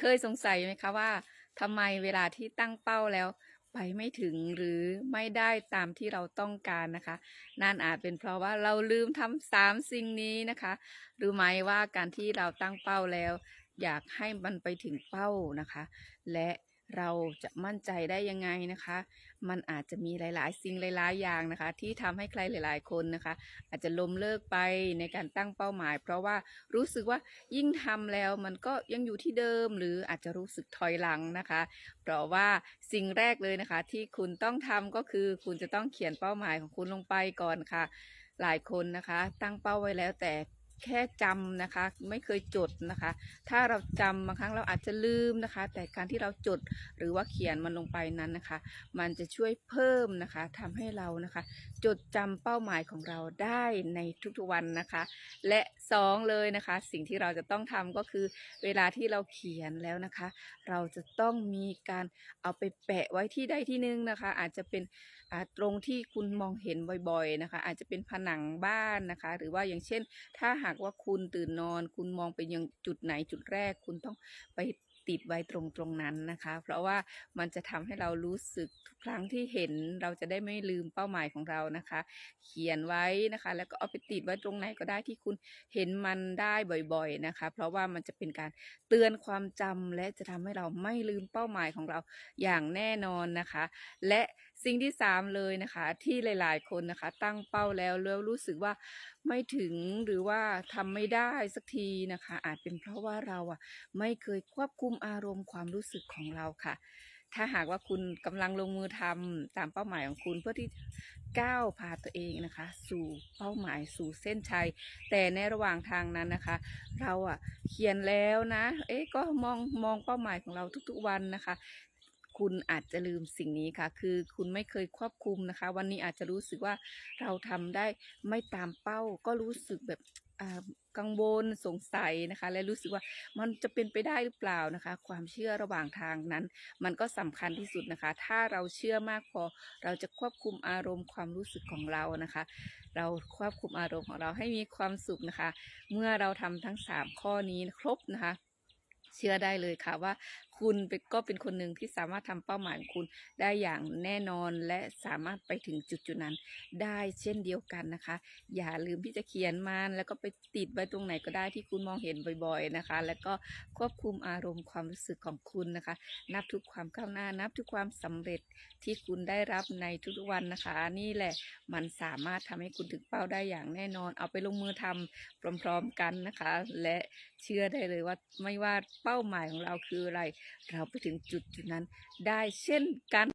เคยสงสัยไหมคะว่าทำไมเวลาที่ตั้งเป้าแล้ว ไปไม่ถึงหรือไม่ได้ตามที่เราต้องการนะคะ นั่นอาจเป็นเพราะว่าเราลืมทำสามสิ่งนี้นะคะรู้ไหมว่าการที่เราตั้งเป้าแล้ว อยากให้มันไปถึงเป้านะคะ และ เราจะมั่นใจได้ยังไงนะคะ มันอาจจะมีหลาย ๆ สิ่งหลาย ๆ อย่างนะคะ ที่ทำให้ใครหลาย ๆ คนนะคะ อาจจะล้มเลิกไปในการตั้งเป้าหมาย เพราะว่ารู้สึกว่ายิ่งทำแล้วมันก็ยังอยู่ที่เดิม หรืออาจจะรู้สึกถอยหลังนะคะ เพราะว่าสิ่งแรกเลยนะคะ ที่คุณต้องทำก็คือคุณจะต้องเขียนเป้าหมายของคุณลงไปก่อนค่ะ หลายคนนะคะ ตั้งเป้าไว้แล้วแต่ แค่จำนะคะ ไม่เคยจดนะคะ ถ้าเราจำบางครั้งเราอาจจะลืมนะคะ แต่การที่เราจดหรือว่าเขียนมันลงไปนั้นนะคะ มันจะช่วยเพิ่มนะคะทำให้เรานะคะ จดจำเป้าหมายของเราได้ในทุกๆวันนะคะ และสองเลยนะคะ สิ่งที่เราจะต้องทำก็คือ เวลาที่เราเขียนแล้วนะคะ เราจะต้องมีการเอาไปแปะไว้ที่ใดที่หนึงนะคะ อาจจะเป็นตรงที่คุณมองเห็นบ่อยๆนะคะ อาจจะเป็นผนังบ้านนะคะ หรือว่าอย่างเช่นถ้าหหากว่าคุณตื่นนอน คุณมองไปยังจุดไหนจุดแรก คุณต้องไป ติดไว้ตรงตรงนั้นนะคะ เพราะว่ามันจะทำให้เรารู้สึกทุกครั้งที่เห็นเราจะได้ไม่ลืมเป้าหมายของเรานะคะ เขียนไว้นะคะ แล้วก็เอาไปติดไว้ตรงไหนก็ได้ที่คุณเห็นมันได้บ่อยๆนะคะ เพราะว่ามันจะเป็นการเตือนความจำและจะทำให้เราไม่ลืมเป้าหมายของเราอย่างแน่นอนนะคะ และสิ่งที่สามเลยนะคะที่หลาย ๆ คนนะคะ ตั้งเป้าแล้วแล้วรู้สึกว่าไม่ถึงหรือว่าทำไม่ได้สักทีนะคะ อาจเป็นเพราะว่าเราอะไม่เคยควบคุมอารมณ์ความรู้สึกของเราค่ะ ถ้าหากว่าคุณกำลังลงมือทำตามเป้าหมายของคุณเพื่อที่ก้าวพาตัวเองนะคะ สู่เป้าหมายสู่เส้นชัย แต่ในระหว่างทางนั้นนะคะ เราอะเขียนแล้วนะ เอ๊ะก็มองมองเป้าหมายของเราทุกๆวันนะคะคุณอาจจะลืมสิ่งนี้ค่ะ คือคุณไม่เคยควบคุมนะคะ วันนี้อาจจะรู้สึกว่าเราทำได้ไม่ตามเป้า ก็รู้สึกแบบ กังวลสงสัยนะคะ และรู้สึกว่ามันจะเป็นไปได้หรือเปล่านะคะ ความเชื่อระหว่างทางนั้น มันก็สำคัญที่สุดนะคะ ถ้าเราเชื่อมากพอ เราจะควบคุมอารมณ์ความรู้สึกของเรานะคะ เราควบคุมอารมณ์ของเราให้มีความสุขนะคะ เมื่อเราทำทั้ง 3 ข้อนี้ครบนะคะ เชื่อได้เลยค่ะว่า คุณเป็นก็เป็นคนหนึ่งที่สามารถทำเป้าหมายคุณได้อย่างแน่นอนและสามารถไปถึงจุดจุดนั้น ได้เช่นเดียวกันนะคะ อย่าลืมที่จะเขียนมันแล้วก็ไปติดไว้ตรงไหนก็ได้ที่คุณมองเห็นบ่อยๆนะคะ แล้วก็ควบคุมอารมณ์ความรู้สึกของคุณนะคะ นับทุกความก้าวหน้านับทุกความสำเร็จที่คุณได้รับในทุกๆวันนะคะ นี่แหละมันสามารถทำให้คุณถึงเป้าได้อย่างแน่นอน เอาไปลงมือทำพร้อม ๆกันนะคะ และเชื่อได้เลยว่าไม่ว่าเป้าหมายของเราคืออะไรเราไปถึงจุดจุดนั้นได้เช่นกัน